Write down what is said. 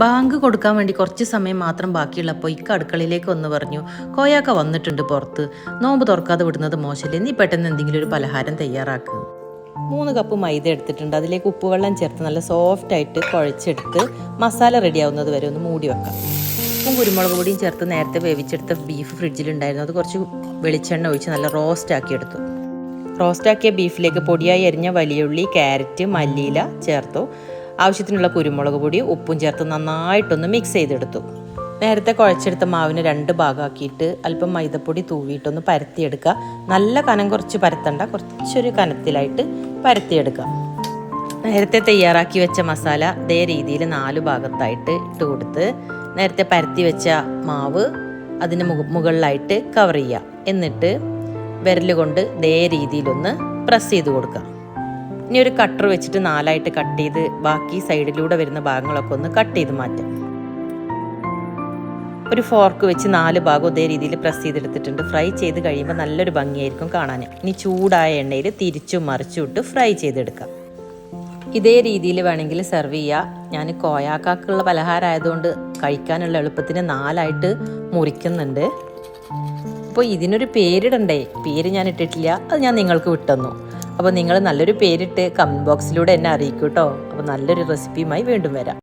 Bank കൊടുക്കാൻ വേണ്ടി കുറച്ച് സമയം മാത്രം ബാക്കിയുള്ളപ്പോൾ ഇക്ക അടുക്കളയിലേക്ക് ഒന്ന് പറഞ്ഞു കോയാക്ക വന്നിട്ടുണ്ട് പുറത്ത്. നോമ്പ് തുറക്കാതെ വിടുന്നത് മോശമല്ലേ നീ പെട്ടെന്ന് എന്തെങ്കിലും ഒരു പലഹാരം തയ്യാറാക്കുക മൂന്ന് കപ്പ് മൈദ എടുത്തിട്ടുണ്ട്. അതിലേക്ക് ഉപ്പുവെള്ളം ചേർത്ത് നല്ല സോഫ്റ്റ് ആയിട്ട് കുഴച്ചെടുത്ത് മസാല റെഡിയാവുന്നത് വരെ ഒന്ന് മൂടി വെക്കാം. ഉപ്പും കുരുമുളക് പൊടിയും ചേർത്ത് നേരത്തെ വേവിച്ചെടുത്ത ബീഫ് ഫ്രിഡ്ജിലുണ്ടായിരുന്നു അത് കുറച്ച് വെളിച്ചെണ്ണ ഒഴിച്ച് നല്ല റോസ്റ്റ് ആക്കി എടുത്തു. റോസ്റ്റാക്കിയ ബീഫിലേക്ക് പൊടിയായി അരിഞ്ഞ വലിയുള്ളി ക്യാരറ്റ് മല്ലിയില ചേർത്തു. ആവശ്യത്തിനുള്ള കുരുമുളക് പൊടി ഉപ്പും ചേർത്ത് നന്നായിട്ടൊന്ന് മിക്സ് ചെയ്തെടുത്തു. നേരത്തെ കുഴച്ചെടുത്ത മാവിന് രണ്ട് ഭാഗമാക്കിയിട്ട് അല്പം മൈദപ്പൊടി തൂവിയിട്ടൊന്ന് പരത്തിയെടുക്കുക. നല്ല കനം കുറച്ച് പരത്തണ്ട കുറച്ചൊരു കനത്തിലായിട്ട് പരത്തിയെടുക്കുക. നേരത്തെ തയ്യാറാക്കി വെച്ച മസാല അതേ രീതിയിൽ നാല് ഭാഗത്തായിട്ട് ഇട്ട് കൊടുത്ത് നേരത്തെ പരത്തി വെച്ച മാവ് അതിന് മുക- മുകളിലായിട്ട് കവർ ചെയ്യുക. എന്നിട്ട് വിരൽ കൊണ്ട് ഇതേ രീതിയിലൊന്ന് പ്രസ് ചെയ്ത് കൊടുക്കുക. ഇനി ഒരു കട്ടർ വെച്ചിട്ട് നാലായിട്ട് കട്ട് ചെയ്ത് ബാക്കി സൈഡിലൂടെ വരുന്ന ഭാഗങ്ങളൊക്കെ ഒന്ന് കട്ട് ചെയ്ത് മാറ്റാം. ഒരു ഫോർക്ക് വെച്ച് നാല് ഭാഗം ഇതേ രീതിയിൽ പ്രസ് ചെയ്തെടുത്തിട്ടുണ്ട്. ഫ്രൈ ചെയ്ത് കഴിയുമ്പോൾ നല്ലൊരു ഭംഗിയായിരിക്കും കാണാൻ. ഇനി ചൂടായ എണ്ണയിൽ തിരിച്ചും മറിച്ചും ഇട്ട് ഫ്രൈ ചെയ്തെടുക്കാം. ഇതേ രീതിയിൽ വേണമെങ്കിൽ സെർവ് ചെയ്യുക ഞാൻ കോയാക്കാക്കുള്ള പലഹാരം ആയതുകൊണ്ട് കഴിക്കാനുള്ള എളുപ്പത്തിന് നാലായിട്ട് മുറിക്കുന്നുണ്ട്. അപ്പോൾ ഇതിനൊരു പേരിടണ്ടേ? പേര് ഞാൻ ഇട്ടിട്ടില്ല. അത് ഞാൻ നിങ്ങൾക്ക് വിട്ടന്നു. അപ്പോൾ നിങ്ങൾ നല്ലൊരു പേരിട്ട് കമന്റ് ബോക്സിലൂടെ എന്നെ അറിയിക്കൂ കേട്ടോ അപ്പോൾ നല്ലൊരു റെസിപ്പിയുമായി വീണ്ടും വരാം.